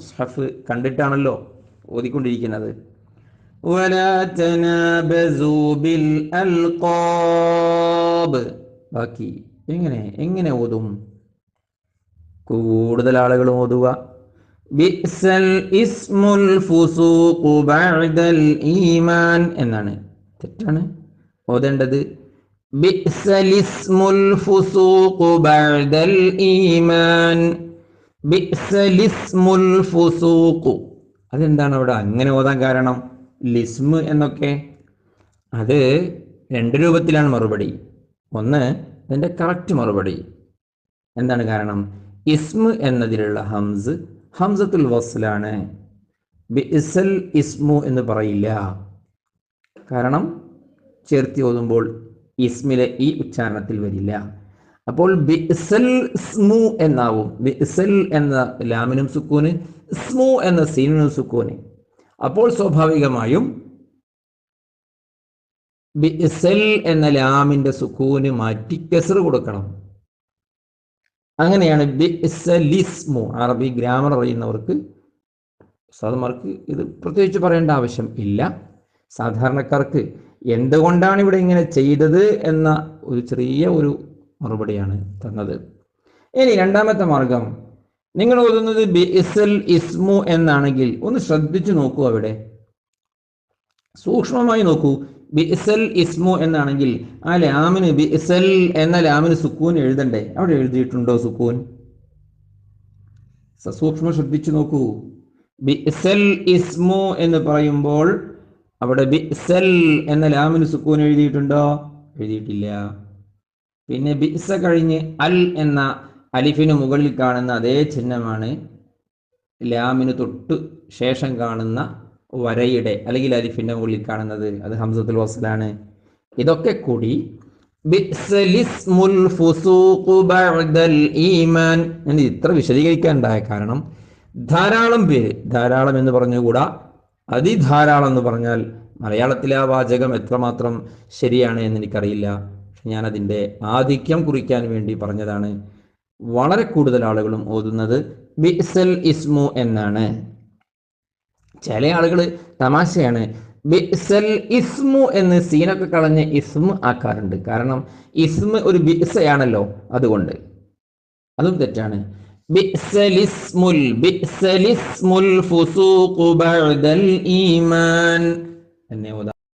മുസ്ഹഫ് കണ്ടിട്ടാണല്ലോ ഓതിക്കൊണ്ടിരിക്കുന്നത്. ബാക്കി എങ്ങനെ എങ്ങനെ ഓതും? കൂടുതൽ ആളുകൾ ഓതുക. ഇസ്മുൽ ഫുസൂഖു ബഅദൽ ഈമാൻ എന്നാണ്. തെറ്റാണ് ഓതേണ്ടത്. ബിസലിസ്മുൽ ഫുസൂഖു ബഅദൽ ഈമാൻ. അതെന്താണ് അവിടെ? അങ്ങനെ ഓതാൻ കാരണം ലിസ്മ് എന്നൊക്കെ? അത് രണ്ട് രൂപത്തിലാണ് മറുപടി. ഒന്ന് അതിന്റെ കറക്റ്റ് മറുപടി. എന്താണ് കാരണം? ഇസ്മ് എന്നതിലുള്ള ഹംസ് ഹംസത്തുൽ വസ്ലാണ്. ഇസ്മു എന്ന് പറയില്ല. കാരണം ചേർത്തി ഓതുമ്പോൾ ഇസ്മിലെ ഈ ഉച്ചാരണത്തിൽ വരില്ല. അപ്പോൾ ബിസൽ സ്മു എന്നാവും. ബിസൽ എന്ന ലാമിനും സുക്കൂന് സ്മു എന്ന സീനിനും സുക്കൂന്. അപ്പോൾ സ്വാഭാവികമായും ബിസൽ എന്ന ലാമിന്റെ സുക്കൂന് മാറ്റി കെസർ കൊടുക്കണം. അങ്ങനെയാണ് ബിസലിസ്മു അറബി ഗ്രാമർ അറിയുന്നവർക്ക് സാധുമാർക്ക് ഇത് പ്രത്യേകിച്ച് പറയേണ്ട ആവശ്യം ഇല്ല. സാധാരണക്കാർക്ക് എന്തുകൊണ്ടാണ് ഇവിടെ ഇങ്ങനെ ചെയ്തത് എന്ന ഒരു ചെറിയ ഒരു മറുപടിയാണ് തന്നത്. ഇനി രണ്ടാമത്തെ മാർഗം. നിങ്ങൾ ഓതുന്നത് ബിഇസൽ ഇസ്മു എന്നാണെങ്കിൽ ഒന്ന് ശ്രദ്ധിച്ചു നോക്കൂ അവിടെ. സൂക്ഷ്മമായി നോക്കൂ. ബിഇസൽ ഇസ്മു എന്നാണെങ്കിൽ ആ ലാമിന് ബിഇസൽ എന്ന ലാമിന് സുക്കൂൻ എഴുതണ്ടേ? അവിടെ എഴുതിയിട്ടുണ്ടോ സുക്കൂൻ? സസൂക്ഷ്മം ശ്രദ്ധിച്ചു നോക്കൂ. ബി ഇസൽ ഇസ്മു എന്ന് പറയുമ്പോൾ അവിടെ ബി ഇസൽ എന്ന ലാമിന് സുക്കൂൻ എഴുതിയിട്ടുണ്ടോ? എഴുതിയിട്ടില്ല. പിന്നെ ബിസ കഴിഞ്ഞ് അൽ എന്ന അലിഫിന് മുകളിൽ കാണുന്ന അതേ ചിഹ്നമാണ് ലാമിന് തൊട്ട് ശേഷം കാണുന്ന വരയുടെ അല്ലെങ്കിൽ അലിഫിന്റെ മുകളിൽ കാണുന്നത്. അത് ഹംസത്തുൽ വസ്ലാണ്. ഇതൊക്കെ കൂടി ഇത്ര വിശദീകരിക്കാനുണ്ടായ കാരണം ധാരാളം പേര് ധാരാളം എന്ന് പറഞ്ഞുകൂടാ അതിധാരാളം എന്ന് പറഞ്ഞാൽ മലയാളത്തിലെ ആ വാചകം എത്രമാത്രം ശരിയാണ് എന്ന് എനിക്കറിയില്ല. ഞാൻ അതിന്റെ ആധിക്യം കുറിക്കാൻ വേണ്ടി പറഞ്ഞതാണ്. വളരെ കൂടുതൽ ആളുകളും ഓതുന്നത് ബിസൽ ഇസ്മു എന്നാണ്. ചില ആളുകൾ തമാശയാണ്. ബിസൽ ഇസ്മു എന്ന് സീനൊക്കെ കളഞ്ഞ് ഇസ്മു ആക്കാറുണ്ട്. കാരണം ഇസ്മ ഒരു ബിസയാണല്ലോ അതുകൊണ്ട്. അതും തെറ്റാണ്. ബിസലിസ്മുൽ ബിസലിസ്മുൽ ഫുസൂഖു ബഅദൽ ഈമാൻ. എന്നെ